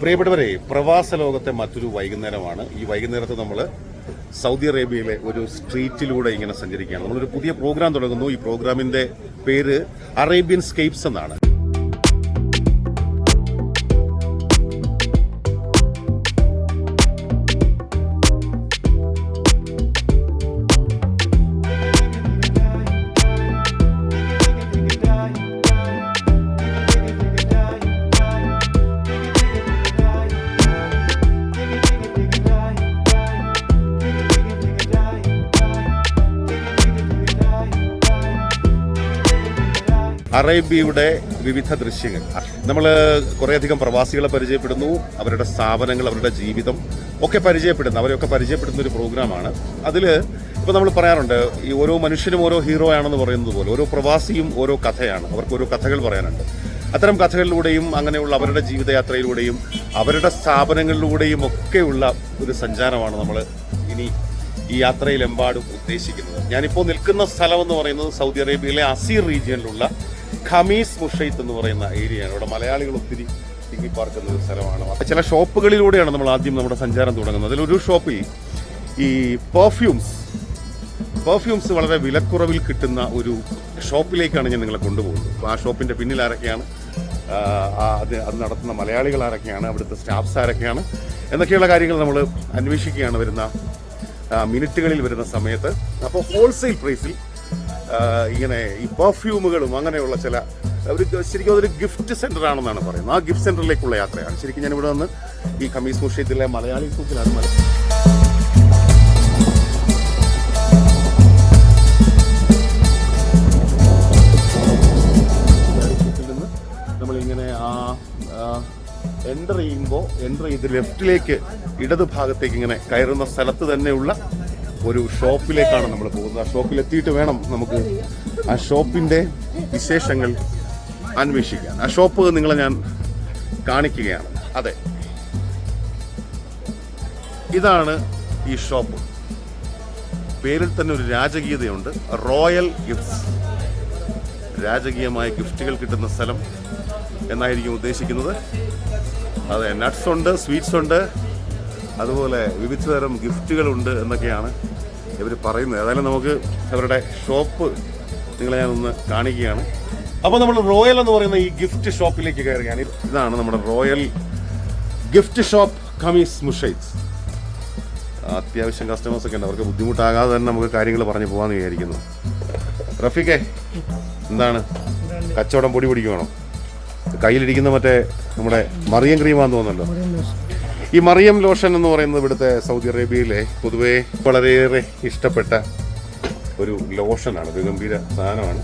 പ്രിയപ്പെട്ടവരെ പ്രവാസ ലോകത്തെ മറ്റൊരു വൈകുന്നേരമാണ്. ഈ വൈകുന്നേരത്ത് നമ്മൾ സൗദി അറേബ്യയിലെ ഒരു സ്ട്രീറ്റിലൂടെ ഇങ്ങനെ സഞ്ചരിക്കുകയാണ്. നമ്മളൊരു പുതിയ പ്രോഗ്രാം തുടങ്ങുന്നു. ഈ പ്രോഗ്രാമിന്റെ പേര് അറേബ്യൻ സ്കേപ്സ് എന്നാണ്. അറേബ്യയുടെ വിവിധ ദൃശ്യങ്ങൾ. നമ്മൾ കുറേയധികം പ്രവാസികളെ പരിചയപ്പെടുന്നു. അവരുടെ സ്ഥാപനങ്ങൾ അവരുടെ ജീവിതം ഒക്കെ പരിചയപ്പെടുന്നു. അവരെയൊക്കെ പരിചയപ്പെടുന്ന ഒരു പ്രോഗ്രാമാണ്. അതിൽ ഇപ്പോൾ നമ്മൾ പറയാറുണ്ട് ഈ ഓരോ മനുഷ്യനും ഓരോ ഹീറോ ആണെന്ന് പറയുന്നത് പോലെ ഓരോ പ്രവാസിയും ഓരോ കഥയാണ്. അവർക്ക് ഓരോ കഥകൾ പറയാനുണ്ട്. അത്തരം കഥകളിലൂടെയും അങ്ങനെയുള്ള അവരുടെ ജീവിതയാത്രയിലൂടെയും അവരുടെ സ്ഥാപനങ്ങളിലൂടെയും ഒക്കെയുള്ള ഒരു സഞ്ചാരമാണ് നമ്മൾ ഇനി ഈ യാത്രയിലെമ്പാടും ഉദ്ദേശിക്കുന്നത്. ഞാനിപ്പോൾ നിൽക്കുന്ന സ്ഥലം എന്ന് പറയുന്നത് സൗദി അറേബ്യയിലെ അസീർ റീജിയനിലുള്ള ഖമീസ് മുഷൈത്ത് എന്ന് പറയുന്ന ഏരിയയാണ്. ഇവിടെ മലയാളികൾ ഒത്തിരി തിങ്ങിപ്പാർക്കുന്ന ഒരു സ്ഥലമാണ്. ചില ഷോപ്പുകളിലൂടെയാണ് നമ്മൾ ആദ്യം നമ്മുടെ സഞ്ചാരം തുടങ്ങുന്നത്. അതിലൊരു ഷോപ്പിൽ ഈ പെർഫ്യൂംസ് പെർഫ്യൂംസ് വളരെ വിലക്കുറവിൽ കിട്ടുന്ന ഒരു ഷോപ്പിലേക്കാണ് ഞാൻ നിങ്ങളെ കൊണ്ടുപോകുന്നത്. അപ്പോൾ ആ ഷോപ്പിന്റെ പിന്നിൽ ആരൊക്കെയാണ്? അത് അത് നടത്തുന്ന മലയാളികൾ ആരൊക്കെയാണ്? അവിടുത്തെ സ്റ്റാഫ്സ് ആരൊക്കെയാണ്? എന്നൊക്കെയുള്ള കാര്യങ്ങൾ നമ്മൾ അന്വേഷിക്കുകയാണ് വരുന്ന മിനിറ്റുകളിൽ വരുന്ന സമയത്ത്. അപ്പോൾ ഹോൾസെയിൽ പ്രൈസിൽ ഇങ്ങനെ ഈ പെർഫ്യൂമുകളും അങ്ങനെയുള്ള ചില ഒരു ശരിക്കും അതൊരു ഗിഫ്റ്റ് സെന്റർ ആണെന്നാണ് പറയുന്നത്. ആ ഗിഫ്റ്റ് സെന്ററിലേക്കുള്ള യാത്രയാണ്. ശരിക്കും ഞാൻ ഇവിടെ വന്ന് ഈ കമ്മീസ് മുഷീത്തിലെ മലയാളി സൂക്കിലാണ് മല നിന്ന് എന്റർ ചെയ്യുമ്പോൾ എന്റർ ചെയ്ത് ലെഫ്റ്റിലേക്ക് ഇടത് ഭാഗത്തേക്ക് ഇങ്ങനെ കയറുന്ന സ്ഥലത്ത് തന്നെയുള്ള ഒരു ഷോപ്പിലേക്കാണ് നമ്മൾ പോകുന്നത്. ആ ഷോപ്പിൽ എത്തിയിട്ട് വേണം നമുക്ക് ആ ഷോപ്പിന്റെ വിശേഷങ്ങൾ അന്വേഷിക്കാൻ. ആ ഷോപ്പ് നിങ്ങളെ ഞാൻ കാണിക്കുകയാണ്. അതെ. ഇതാണ് ഈ ഷോപ്പ്. പേരിൽ തന്നെ ഒരു രാജകീയതയുണ്ട്. Royal gifts. രാജകീയമായ ഗിഫ്റ്റുകൾ കിട്ടുന്ന സ്ഥലം എന്നായിരിക്കും ഉദ്ദേശിക്കുന്നത്. അതെ നട്ട്സ് ഉണ്ട് സ്വീറ്റ്സ് ഉണ്ട്. അതുപോലെ വിവിധ തരം ഗിഫ്റ്റുകളുണ്ട് എന്നൊക്കെയാണ് ഇവർ പറയുന്നത്. ഏതായാലും നമുക്ക് അവരുടെ ഷോപ്പ് നിങ്ങളെ ഞാനൊന്ന് ഒന്ന് കാണിക്കുകയാണ്. അപ്പോൾ നമ്മൾ റോയൽ എന്ന് പറയുന്ന ഈ ഗിഫ്റ്റ് ഷോപ്പിലേക്ക് കയറുകയാണ്. ഇതാണ് നമ്മുടെ royal gift shop Khamis Mushait അത്യാവശ്യം കസ്റ്റമേഴ്സ് ഒക്കെ ഉണ്ട്. അവർക്ക് ബുദ്ധിമുട്ടാകാതെ തന്നെ നമുക്ക് കാര്യങ്ങൾ പറഞ്ഞു പോകാമെന്ന് വിചാരിക്കുന്നു. റഫീഖെ എന്താണ്? കച്ചവടം പൊടി പിടിക്കുവാണോ? കയ്യിലിരിക്കുന്ന മറ്റേ നമ്മുടെ മറിയം ക്രീമാന്ന് തോന്നുന്നല്ലോ. ഈ മറിയം ലോഷൻ എന്ന് പറയുന്നത് ഇവിടുത്തെ സൗദി അറേബ്യയിലെ പൊതുവേ വളരെയേറെ ഇഷ്ടപ്പെട്ട ഒരു ലോഷനാണ്. ഒരു ഗംഭീര സാധനമാണ്.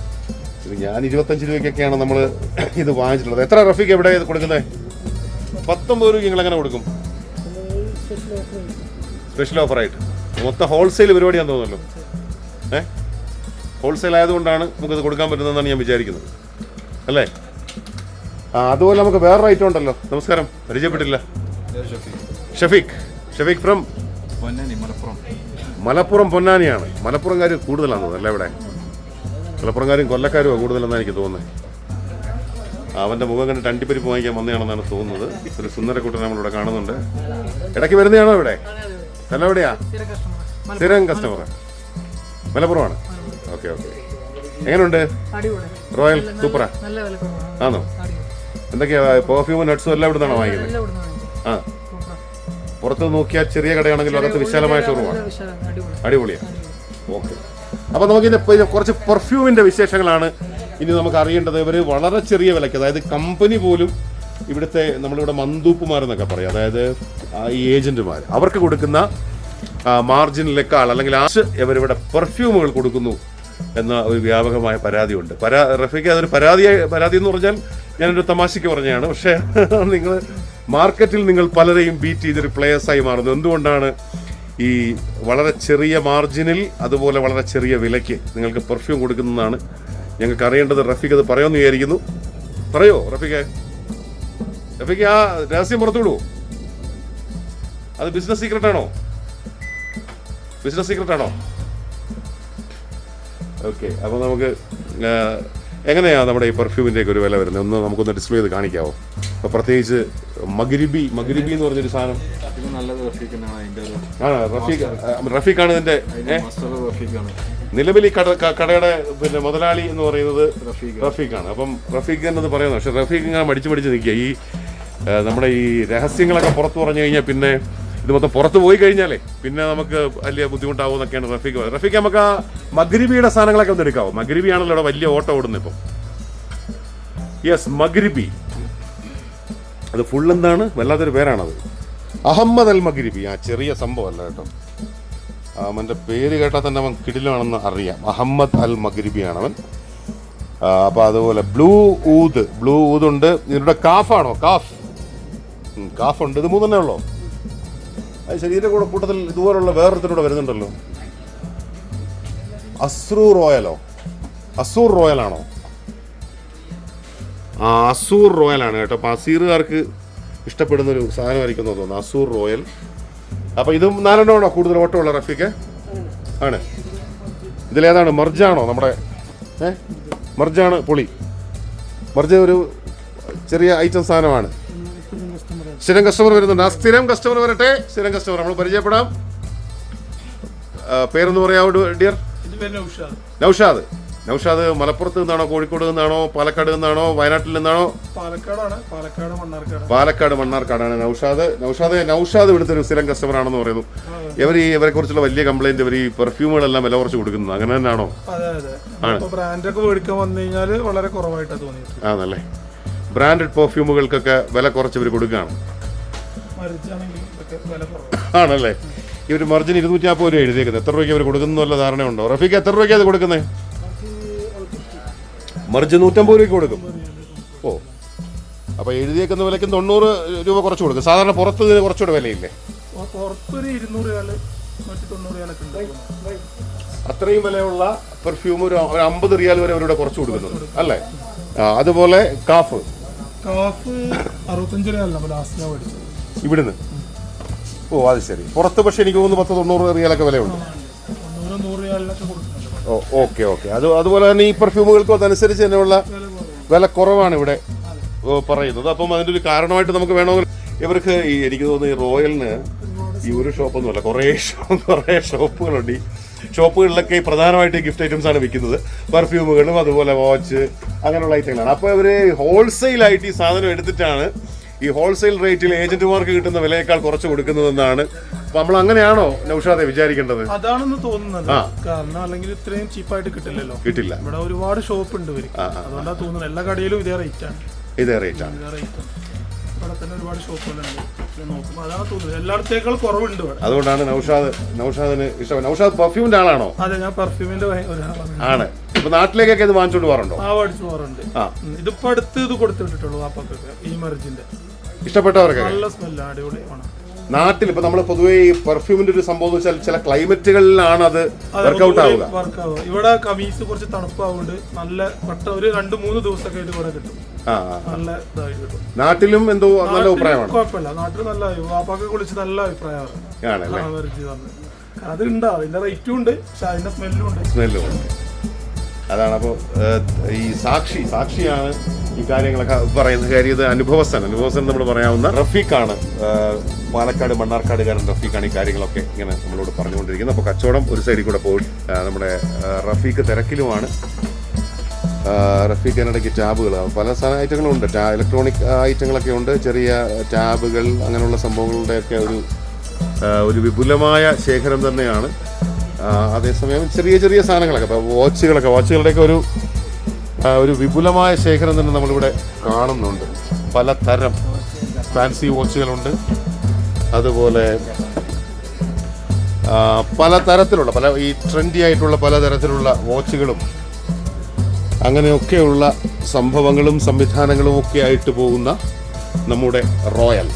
ഇത് ഞാൻ ഇരുപത്തഞ്ച് രൂപയ്ക്കൊക്കെയാണ് നമ്മൾ ഇത് വാങ്ങിച്ചിട്ടുള്ളത്. എത്ര റഫിക്ക് എവിടെ കൊടുക്കുന്നത്? പത്തൊമ്പത് രൂപ നിങ്ങൾ എങ്ങനെ കൊടുക്കും? സ്പെഷ്യൽ ഓഫറായിട്ട്. മൊത്തം ഹോൾസെയിൽ പരിപാടിയാന്ന് തോന്നുന്നല്ലോ. ഏ? ഹോൾസെയിൽ ആയതുകൊണ്ടാണ് നമുക്കത് കൊടുക്കാൻ പറ്റുന്നതെന്നാണ് ഞാൻ വിചാരിക്കുന്നത്. അല്ലേ? ആ അതുപോലെ നമുക്ക് വേറൊരു ഐറ്റം ഉണ്ടല്ലോ. നമസ്കാരം. പരിചയപ്പെട്ടില്ല. ഷഫീഖ്. ഷഫീഖ് ഫ്രം പൊന്നാനി മലപ്പുറം. മലപ്പുറം പൊന്നാനിയാണ്. മലപ്പുറംകാർ കൂടുതലാണെന്ന് തോന്നുന്നു അല്ലേ ഇവിടെ? മലപ്പുറംകാരും കൊല്ലക്കാരുമാണ് കൂടുതലെന്നാണ് എനിക്ക് തോന്നുന്നത്. അവന്റെ മുഖം കണ്ടിട്ട് അണ്ടിപ്പരിപ്പ് വാങ്ങിക്കാൻ വന്നതാണെന്നാണ് തോന്നുന്നത്. ഒരു സുന്ദരക്കുട്ടൻ നമ്മളിവിടെ കാണുന്നുണ്ട്. ഇടയ്ക്ക് വരുന്നതാണോ ഇവിടെ? സ്ഥലം എവിടെയാ? സ്ഥിരം കസ്റ്റമർ മലപ്പുറമാണ്. Okay okay. എങ്ങനെയുണ്ട്? അടിപൊളി. റോയൽ സൂപ്പറാ. ആണോ? എന്തൊക്കെയാ പെർഫ്യൂമും നട്ട്സും എല്ലാം ഇവിടുന്നാണോ നിന്നാണോ വാങ്ങിക്കുന്നത് ആ. പുറത്ത് നോക്കിയാൽ ചെറിയ കടയാണെങ്കിലും അകത്ത് വിശാലമായ ഷോറൂമാണ് അടിപൊളിയാണ് ഓക്കെ. അപ്പോൾ ഇതിന്റെ കുറച്ച് പെർഫ്യൂമിന്റെ വിശേഷങ്ങളാണ്. ഇനി നമുക്ക് അറിയേണ്ടത് ഇവർ വളരെ ചെറിയ വിലയ്ക്ക് അതായത് കമ്പനി പോലും ഇവിടുത്തെ നമ്മളിവിടെ മന്തൂപ്പുമാരെന്നൊക്കെ പറയും. അതായത് ഈ ഏജന്റുമാർ അവർക്ക് കൊടുക്കുന്ന മാർജിനിലേക്കാൾ അല്ലെങ്കിൽ ആശ് ഇവരിവിടെ പെർഫ്യൂമുകൾ കൊടുക്കുന്നു എന്ന ഒരു വ്യാപകമായ പരാതിയുണ്ട്. പരാ റഫീഖ് അതൊരു പരാതിയായി പരാതി എന്ന് പറഞ്ഞാൽ ഞാനൊരു തമാശയ്ക്ക് പറഞ്ഞതാണ്. പക്ഷേ നിങ്ങൾ മാർക്കറ്റിൽ നിങ്ങൾ പലരെയും ബീറ്റ് ചെയ്തൊരു പ്ലേയേഴ്സായി മാറുന്നു. എന്തുകൊണ്ടാണ് ഈ വളരെ ചെറിയ മാർജിനിൽ അതുപോലെ വളരെ ചെറിയ വിലയ്ക്ക് നിങ്ങൾക്ക് പെർഫ്യൂം കൊടുക്കുന്നതാണ്? ഞങ്ങൾക്ക് അറിയേണ്ടത് റഫീഖ് അത് പറയുമെന്ന് വിചാരിക്കുന്നു. പറയോ റഫീഖ്? റഫീഖ് ആ രഹസ്യം പുറത്തു വിടുവോ? അത് ബിസിനസ് സീക്രട്ട് ആണോ? ബിസിനസ് സീക്രട്ട് ആണോ? ഓക്കെ അപ്പോൾ നമുക്ക് എങ്ങനെയാണ് നമ്മുടെ ഈ പെർഫ്യൂമിന്റെയൊക്കെ ഒരു വില വരുന്നത്? ഒന്ന് നമുക്കൊന്ന് ഡിസ്പ്ലേ ചെയ്ത് കാണിക്കാവോ? അപ്പോൾ പ്രത്യേകിച്ച് മഗ്രിബി മഗ്രിബി എന്ന് പറഞ്ഞൊരു സാധനം. ആണ്? റഫീഖ് റഫീഖാണ് ഇതിന്റെ നിലവിൽ ഈ കട കടയുടെ പിന്നെ മുതലാളി എന്ന് പറയുന്നത് റഫീഖാണ്. അപ്പം റഫീഖ് എന്നത് പറയുന്നത് പക്ഷെ റഫീഖ് ഇങ്ങനെ മടിച്ച് മടിച്ച് നിൽക്കുക. ഈ നമ്മുടെ ഈ രഹസ്യങ്ങളൊക്കെ പുറത്തു പറഞ്ഞു കഴിഞ്ഞാൽ പിന്നെ ഇത് മൊത്തം പുറത്ത് പോയി കഴിഞ്ഞാലേ പിന്നെ നമുക്ക് വലിയ ബുദ്ധിമുട്ടാവും എന്നൊക്കെയാണ് റഫീഖ് പറയുന്നത്. റഫീഖ് നമുക്ക് ആ മഗ്രിബിയുടെ സാധനങ്ങളൊക്കെ ഒന്ന് എടുക്കാവോ? മഗ്രിബിയാണല്ലോ ഇവിടെ വലിയ ഓട്ടം ഓടുന്നത് ഇപ്പം. യെസ് മഗ്രിബി. അത് ഫുൾ എന്താണ്? വല്ലാത്തൊരു പേരാണത്. അഹമ്മദ് അൽ മഗ്രിബി. ആ ചെറിയ സംഭവമല്ല കേട്ടോ. അവന്റെ പേര് കേട്ടാൽ തന്നെ അവൻ കിടിലാണെന്ന് അറിയാം. അഹമ്മദ് അൽ മഗ്രിബിയാണ് അവൻ. അപ്പോൾ അതുപോലെ ബ്ലൂ ഊദ്. ബ്ലൂ ഊദ് ഉണ്ട് ഇതിലൂടെ കാഫാണോ? കാഫ്. കാഫ് ഉണ്ട് ഇത് മൂന്നെണ്ണേ ഉള്ളോ? അത് ശരീര കൂടെ കൂട്ടത്തിൽ ഇതുപോലുള്ള വേറൊരുത്തരൂടെ വരുന്നുണ്ടല്ലോ. അസ്രു റോയലോ? അസൂർ റോയലാണോ? ആ അസൂർ റോയലാണ് കേട്ടോ. അപ്പോൾ അസീറുകാർക്ക് ഇഷ്ടപ്പെടുന്ന ഒരു സാധനമായിരിക്കും തോന്നുന്നു. Azure royal. അപ്പോൾ ഇതും നാലെണ്ണമാണോ കൂടുതൽ ഓട്ടമുള്ള റഫീക്ക് ആണ്. ഇതിലേതാണ് മർജാണോ നമ്മുടെ? ഏ? മർജാണ് പൊളി. മർജ ഒരു ചെറിയ ഐറ്റം സാധനമാണ്. സ്ഥിരം കസ്റ്റമർ വരുന്നുണ്ട്. ആ സ്ഥിരം കസ്റ്റമർ വരട്ടെ. സ്ഥിരം കസ്റ്റമർ നമ്മൾ പരിചയപ്പെടാം. പേരൊന്ന് പറയാമോ ഡിയർ? നൗഷാദ്. നൗഷാദ്. മലപ്പുറത്ത് നിന്നാണോ കോഴിക്കോട് നിന്നാണോ പാലക്കാട് നിന്നാണോ വയനാട്ടിൽ നിന്നാണോ? പാലക്കാട് മണ്ണാർക്കാട്. പാലക്കാട് മണ്ണാർക്കാടാണ് നൗഷാദ്. നൗഷാദ് നൗഷാദ് ഇവിടുത്തെ ഒരു സ്ഥിരം കസ്റ്റമർ ആണെന്ന് പറയുന്നു. ഇവർ ഈ ഇവരെ കുറിച്ചുള്ള വലിയ കംപ്ലൈന്റ് ഇവർ ഈ പെർഫ്യൂമുകളെല്ലാം വില കുറച്ച് കൊടുക്കുന്നത് അങ്ങനെ തന്നെയാണോ? ആണല്ലേ? ബ്രാൻഡഡ് പെർഫ്യൂമുകൾക്കൊക്കെ വില കുറച്ച് ഇവർ കൊടുക്കുകയാണ്. ആണല്ലേ? ഇവർ മർജിൻ ഇരുന്നൂറ്റി നാൽപ്പത് രൂപ എഴുതിയേക്കുന്നത്. എത്ര രൂപയ്ക്ക് അവർ കൊടുക്കുന്നു വല്ല ധാരണയുണ്ടോ? റഫീക്ക് എത്ര രൂപയ്ക്ക് അത് കൊടുക്കുന്നത് മർജ് നൂറ്റമ്പത് രൂപയ്ക്ക് കൊടുക്കും. ഓ. അപ്പോൾ എഴുതിയേക്കുന്ന വിലയ്ക്ക് തൊണ്ണൂറ് രൂപ കുറച്ച് കൊടുക്കും. സാധാരണ പുറത്ത് ഇതിന് കുറച്ചുകൂടെ വിലയില്ലേ? അത്രയും വിലയുള്ള പെർഫ്യൂം ഒരു അമ്പത് റിയാൽ വരെ അവരുടെ കുറച്ച് കൊടുക്കുന്നുണ്ട്. അല്ലേ? അതുപോലെ കാഫ്. അറുപത്തഞ്ച് രൂപയല്ല മേടിച്ചത് ഇവിടുന്ന്? ഓ അത് ശരി. പുറത്ത് പക്ഷെ എനിക്ക് തോന്നുന്നു പത്ത് തൊണ്ണൂറ് റിയാലൊക്കെ വിലയുണ്ട്. തൊണ്ണൂറ് നൂറ് രൂപയിലൊക്കെ കൊടുക്കുന്നുണ്ട്. ഓ ഓക്കെ ഓക്കെ. അത് അതുപോലെ തന്നെ ഈ പെർഫ്യൂമുകൾക്കും അതനുസരിച്ച് തന്നെയുള്ള വില കുറവാണ് ഇവിടെ ഓ, പറയുന്നത്. അപ്പം അതിന്റെ ഒരു കാരണമായിട്ട് നമുക്ക് വേണമെങ്കിൽ ഇവർക്ക് ഈ എനിക്ക് തോന്നുന്നു ഈ റോയലിന് ഈ ഒരു ഷോപ്പൊന്നുമല്ല കുറേ ഷോപ്പ് കുറേ ഷോപ്പുകളുണ്ട് ഈ ഷോപ്പുകളിലൊക്കെ പ്രധാനമായിട്ട് ഗിഫ്റ്റ് ഐറ്റംസ് ആണ് വിൽക്കുന്നത്. പെർഫ്യൂമുകളും അതുപോലെ വാച്ച് അങ്ങനെയുള്ള ഐറ്റങ്ങളാണ് അപ്പോൾ ഇവർ ഹോൾസെയിലായിട്ട് ഈ സാധനം എടുത്തിട്ടാണ് ഈ ഹോൾസെയിൽ റേറ്റിൽ ഏജന്റുമാർക്ക് കിട്ടുന്ന വിലയേക്കാൾ കുറച്ച് കൊടുക്കുന്നതെന്നാണ്. അപ്പം നമ്മൾ അങ്ങനെയാണോ നൗഷാദെ വിചാരിക്കേണ്ടത്? അതാണെന്ന് തോന്നുന്നത്. കാരണം അല്ലെങ്കിൽ ഇത്രയും ചീപ്പായിട്ട് കിട്ടില്ലല്ലോ. കിട്ടില്ല. ഇവിടെ ഒരുപാട് ഷോപ്പ് ഉണ്ട് അതുകൊണ്ടാണ് തോന്നുന്നത്. എല്ലാ കടയിലും ഇതേ റേറ്റ് ആണ്. ഇതേ റേറ്റ് ആണ്. ഇതേ റേറ്റ് ഇവിടെ തന്നെ ഒരുപാട് ഷോപ്പുകളുണ്ട്. നോക്കുമ്പോൾ അതാണ് തോന്നുന്നത്. എല്ലായിടത്തേക്കാൾ കുറവുണ്ട് ഇവിടെ. അതുകൊണ്ടാണ് നൗഷാദ് നൗഷാദിന് ഇഷ്ടം. നൗഷാദ് പെർഫ്യൂമിന്റെ ആളാണോ? അതെ ഞാൻ പെർഫ്യൂമിന്റെ ഒരാളാണ്. ആണ്. ഇപ്പൊ നാട്ടിലേക്കൊക്കെ ഇത് വാങ്ങിച്ചോണ്ട് പോകാറുണ്ടോ ആ പഠിച്ചു പോകാറുണ്ട് ഇതിപ്പോ അടുത്ത് ഇത് കൊടുത്തിട്ടുള്ളൂ വാപ്പൊക്കെ ഈ മറിജിന്റെ ഇഷ്ടപ്പെട്ടവർക്ക് നല്ല സ്മെല്ലാണ് അടിപൊളിയാണ്. നാട്ടിൽ ഇപ്പൊ നമ്മൾ പൊതുവേ ഈ പെർഫ്യൂമിന്റെ ഒരു സംഭവം എന്ന് വെച്ചാൽ ചില ക്ലൈമറ്റുകളിലാണ് അത് വർക്ക്ഔട്ട് ആവുക. ഇവിടെ കമീസ് കുറച്ച് തണുപ്പാവുകൊണ്ട് നല്ല പെട്ട ഒരു രണ്ട് മൂന്ന് ദിവസമൊക്കെ ആയിട്ട് ഇവിടെ കിട്ടും. ആ ആ. നല്ല ഇതായിട്ട് കിട്ടും. നാട്ടിലും എന്തോ നല്ല അഭിപ്രായമാണ്. കുഴപ്പമില്ല. നാട്ടിൽ നല്ല വാപ്പൊക്കെ കുളിച്ച് നല്ല അഭിപ്രായമാണ്. ആണല്ലേ? ആ അത് ഉണ്ടാവും അതിന്റെ റേറ്റും ഉണ്ട് പക്ഷെ അതിന്റെ സ്മെല്ലും ഉണ്ട്. സ്മെല്ലും ഉണ്ട്. അതാണ് അപ്പോൾ ഈ സാക്ഷി സാക്ഷിയാണ് ഈ കാര്യങ്ങളൊക്കെ പറയുന്നത്. കാര്യം ഇത് അനുഭവസ്ഥൻ അനുഭവസ്ഥൻ നമ്മൾ പറയാവുന്ന റഫീഖാണ്. പാലക്കാട് മണ്ണാർക്കാടുകാരൻ റഫീഖാണ് ഈ കാര്യങ്ങളൊക്കെ ഇങ്ങനെ നമ്മളോട് പറഞ്ഞുകൊണ്ടിരിക്കുന്നത്. അപ്പോൾ കച്ചവടം ഒരു സൈഡിൽ കൂടെ പോയി നമ്മുടെ റഫീഖ് തിരക്കിലുമാണ്. റഫീഖ് ഇടയ്ക്ക് ടാബുകൾ പല സാധന ഐറ്റങ്ങളും ഉണ്ട്. ടാ ഇലക്ട്രോണിക് ഐറ്റങ്ങളൊക്കെ ഉണ്ട്. ചെറിയ ടാബുകൾ അങ്ങനെയുള്ള സംഭവങ്ങളുടെയൊക്കെ ഒരു ഒരു വിപുലമായ ശേഖരം തന്നെയാണ്. അതേസമയം ചെറിയ ചെറിയ സാധനങ്ങളൊക്കെ ഇപ്പോൾ വാച്ചുകളൊക്കെ വാച്ചുകളുടെയൊക്കെ ഒരു ഒരു വിപുലമായ ശേഖരം തന്നെ നമ്മളിവിടെ കാണുന്നുണ്ട്. പലതരം ഫാൻസി വാച്ചുകളുണ്ട് അതുപോലെ പലതരത്തിലുള്ള പല ഈ ട്രെൻഡി ആയിട്ടുള്ള പലതരത്തിലുള്ള വാച്ചുകളും അങ്ങനെയൊക്കെയുള്ള സംഭവങ്ങളും സംവിധാനങ്ങളും ഒക്കെ ആയിട്ട് പോകുന്ന നമ്മുടെ റോയൽ.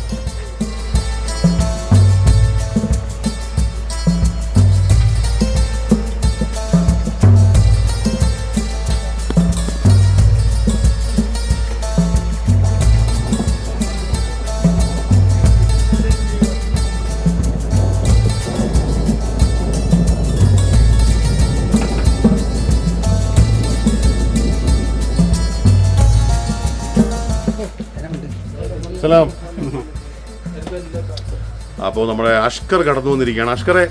സലാം. അപ്പോൾ നമ്മുടെ അഷ്കർ കടന്നു വന്നിരിക്കുകയാണ്. അഷ്കറെ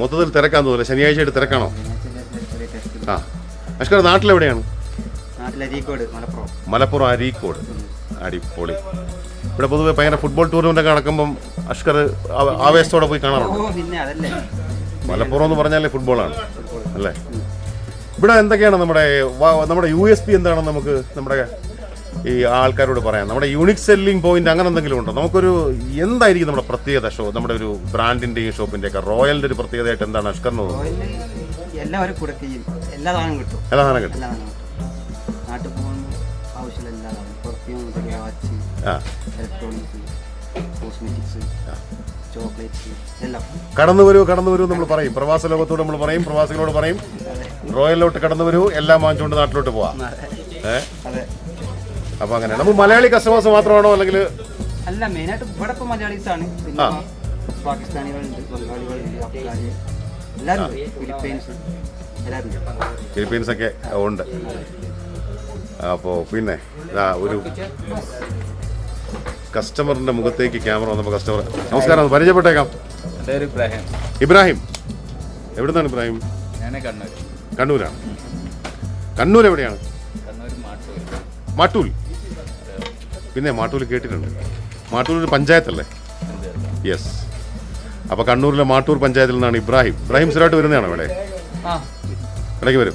മൊത്തത്തിൽ തിരക്കാൻ തോന്നില്ല ശനിയാഴ്ചയായിട്ട് തിരക്കാണോ? ആ. അഷ്കർ നാട്ടിലെവിടെയാണ്? മലപ്പുറം. അരീക്കോട് അടിപൊളി. ഇവിടെ പൊതുവെ ഭയങ്കര ഫുട്ബോൾ ടൂർണമെന്റ് ഒക്കെ നടക്കുമ്പം അഷ്കർ ആവേശത്തോടെ പോയി കാണാറുണ്ട്? മലപ്പുറം എന്ന് പറഞ്ഞാലേ ഫുട്ബോളാണ് അല്ലേ? ഇവിടെ എന്തൊക്കെയാണ് നമ്മുടെ നമ്മുടെ യു എസ് പി എന്താണെന്ന് നമുക്ക് നമ്മുടെ ഈ ആൾക്കാരോട് പറയാം. നമ്മുടെ യൂണിക് സെല്ലിംഗ് പോയിന്റ് അങ്ങനെ എന്തെങ്കിലും ഉണ്ടോ? നമുക്കൊരു എന്തായിരിക്കും നമ്മുടെ പ്രത്യേകത ഷോ നമ്മുടെ ഒരു ബ്രാൻഡിന്റെയും ഷോപ്പിന്റെ ഒക്കെ റോയലിന്റെ ഒരു പ്രത്യേകതയായിട്ട് എന്താണ് അഷ്കറിന് തോന്നുന്നത്? ഓയിൽ എല്ലാവരും കൊടുക്കുകയും എല്ലാ കിട്ടും. എല്ലാ സാധനം കിട്ടും. എല്ലാ നാട്ടിൽ എല്ലാ വാച്ച് ഇലക്ട്രോണിക്സ് കോസ്മെറ്റിക്സ് ചോക്ലേറ്റ്സ് എല്ലാം. കടന്നു വരൂ കടന്നു വരൂ നമ്മൾ പറയും. പ്രവാസ ലോകത്തോട് നമ്മൾ പറയും പ്രവാസികളോട് പറയും. റോയലിലോട്ട് കടന്നു വരൂ എല്ലാം വാങ്ങിച്ചുകൊണ്ട് നാട്ടിലോട്ട് പോവാം. ഏഹ് അപ്പൊ അങ്ങനെ നമ്മൾ മലയാളി കസ്റ്റമേഴ്സ് മാത്രമാണോ അല്ലെങ്കിൽ അല്ല മെയിനായിട്ട് ഇവിടെ ഇപ്പൊ മലയാളീസ് ആണ്. പിന്നെ ആ. പാകിസ്ഥാനികളുണ്ട് ബംഗാളികളുണ്ട് അഫ്ഗാനി എല്ലാവരും ഫിലിപ്പൈൻസ് എല്ലാവരും ഫിലിപ്പീൻസ് ഒക്കെ ഉണ്ട്. അപ്പോൾ പിന്നെ ഇതാ ഒരു കസ്റ്റമറിന്റെ മുഖത്തേക്ക് ക്യാമറ വന്നപ്പോൾ കസ്റ്റമർ നമസ്കാരം ഒന്ന് പരിചയപ്പെട്ടേക്കാം. എന്റെ ഇബ്രാഹിം. ഇബ്രാഹിം. എവിടുന്നാണ് ഇബ്രാഹിം? ഞാൻ കണ്ണൂർ കണ്ണൂരാണ്. കണ്ണൂർ എവിടെയാണ്? കണ്ണൂർ മാട്ടൂർ. മാട്ടൂൽ. പിന്നെ മാട്ടൂൽ കേട്ടിട്ടുണ്ട്. മാട്ടൂർ ഒരു പഞ്ചായത്തല്ലേ? യെസ് അപ്പോൾ കണ്ണൂരിലെ മാട്ടൂർ പഞ്ചായത്തിൽ നിന്നാണ് ഇബ്രാഹിം. ഇബ്രാഹിം സ്ഥിരമായിട്ട് വരുന്നതാണോ ഇവിടെ? ഇടയ്ക്ക് വരും.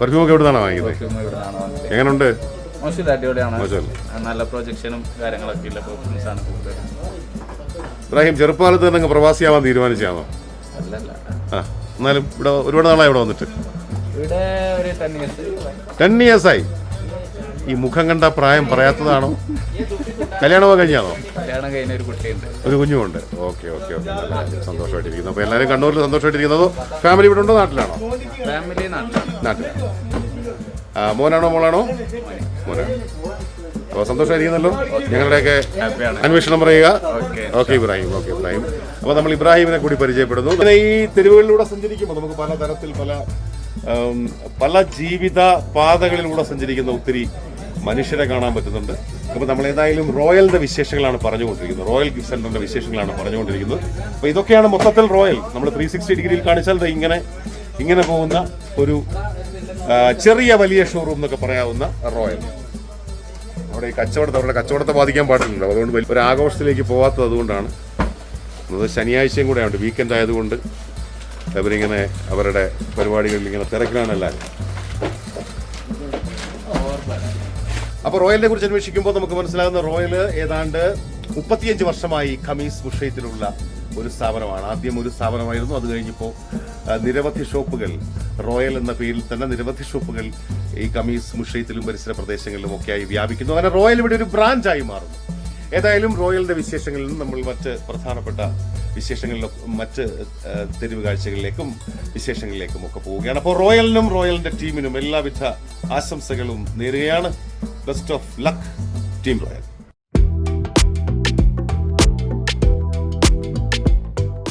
പെർഫ്യൂമൊക്കെ എവിടെ നിന്നാണ് വാങ്ങിയത് പെർഫ്യൂം എങ്ങനെയുണ്ട് നല്ല പ്രൊജക്ഷനും കാര്യങ്ങളൊക്കെ ഇബ്രാഹിം ചെറുപ്പകാലത്ത് തന്നെ അങ്ങ് പ്രവാസിയാവാൻ തീരുമാനിച്ചാണോ? ആ എന്നാലും ഇവിടെ ഒരുപാട് നാളായി ഇവിടെ വന്നിട്ട്. ടെൻ ഇയേഴ്സ് ആയി. ഈ മുഖം കണ്ട പ്രായം പറയാത്തതാണോ? കല്യാണമോ കഴിഞ്ഞാണോ കല്യാണം കഴിഞ്ഞ ഒരു കുട്ടിയുണ്ട്. ഒരു കുഞ്ഞുമുണ്ട്. Okay okay okay. നല്ല. സന്തോഷമായിട്ടിരിക്കുന്നു. അപ്പോൾ എല്ലാവരും കണ്ണൂരിൽ സന്തോഷമായിട്ടിരിക്കുന്നതോ ഫാമിലി ഇവിടെ ഉണ്ടോ നാട്ടിലാണോ? ഫാമിലി നാട്ടിലാണ്. മോനാണോ മോളാണോ? മോനാണ് അപ്പോൾ സന്തോഷമായിരിക്കുന്നല്ലോ? ഞങ്ങളുടെയൊക്കെ അന്വേഷണം പറയുക. Okay. Okay Ibrahim okay Ibrahim. അപ്പോൾ നമ്മൾ ഇബ്രാഹിമിനെ കൂടി പരിചയപ്പെടുന്നു. പിന്നെ ഈ തെരുവുകളിലൂടെ സഞ്ചരിക്കുമ്പോൾ നമുക്ക് പല തരത്തിൽ പല പല ജീവിത പാതകളിലൂടെ സഞ്ചരിക്കുന്ന ഒത്തിരി മനുഷ്യരെ കാണാൻ പറ്റുന്നുണ്ട്. അപ്പോൾ നമ്മൾ ഏതായാലും റോയലിന്റെ വിശേഷങ്ങളാണ് പറഞ്ഞുകൊണ്ടിരിക്കുന്നത്. റോയൽ ഗിഫ്റ്റ് സെന്ററിന്റെ വിശേഷങ്ങളാണ് പറഞ്ഞുകൊണ്ടിരിക്കുന്നത്. അപ്പോൾ ഇതൊക്കെയാണ് മൊത്തത്തിൽ റോയൽ. നമ്മൾ ത്രീ സിക്സ്റ്റി ഡിഗ്രിയിൽ കാണിച്ചാൽ ഇങ്ങനെ ഇങ്ങനെ പോകുന്ന ഒരു ചെറിയ വലിയ ഷോറൂം എന്നൊക്കെ പറയാവുന്ന റോയൽ. അവിടെ ഈ കച്ചവടത്തെ അവരുടെ കച്ചവടത്തെ ബാധിക്കാൻ പാടില്ലല്ലോ. അതുകൊണ്ട് വലിയ ഒരു ആഘോഷത്തിലേക്ക് പോകാത്തത് അതുകൊണ്ടാണ്. അത് ശനിയാഴ്ചയും കൂടെ ഉണ്ട്. വീക്കെൻഡ് ആയതുകൊണ്ട് അവരിങ്ങനെ അവരുടെ പരിപാടികളിൽ ഇങ്ങനെ തിരക്കിലാണ് എല്ലാവരും. അപ്പോൾ റോയലിനെ കുറിച്ച് അന്വേഷിക്കുമ്പോൾ നമുക്ക് മനസ്സിലാകുന്ന റോയൽ ഏതാണ്ട് മുപ്പത്തിയഞ്ച് വർഷമായി ഖമീസ് വിഷയത്തിലുള്ള ഒരു സ്ഥാപനമാണ്. ആദ്യം ഒരു സ്ഥാപനമായിരുന്നു. അത് കഴിഞ്ഞപ്പോൾ നിരവധി ഷോപ്പുകൾ റോയൽ എന്ന പേരിൽ തന്നെ നിരവധി ഷോപ്പുകൾ ഈ കമീസ് മുഷയത്തിലും പരിസര പ്രദേശങ്ങളിലും ഒക്കെയായി വ്യാപിക്കുന്നു. അങ്ങനെ റോയൽ ഇവിടെ ഒരു ബ്രാഞ്ചായി മാറുന്നു. ഏതായാലും റോയലിന്റെ വിശേഷങ്ങളിൽ നിന്നും നമ്മൾ മറ്റ് പ്രധാനപ്പെട്ട വിശേഷങ്ങളിലും മറ്റ് തെരുവ് കാഴ്ചകളിലേക്കും വിശേഷങ്ങളിലേക്കും ഒക്കെ പോവുകയാണ്. അപ്പോൾ റോയലിനും റോയലിന്റെ ടീമിനും എല്ലാവിധ ആശംസകളും നേരുകയാണ്. Best of luck team royal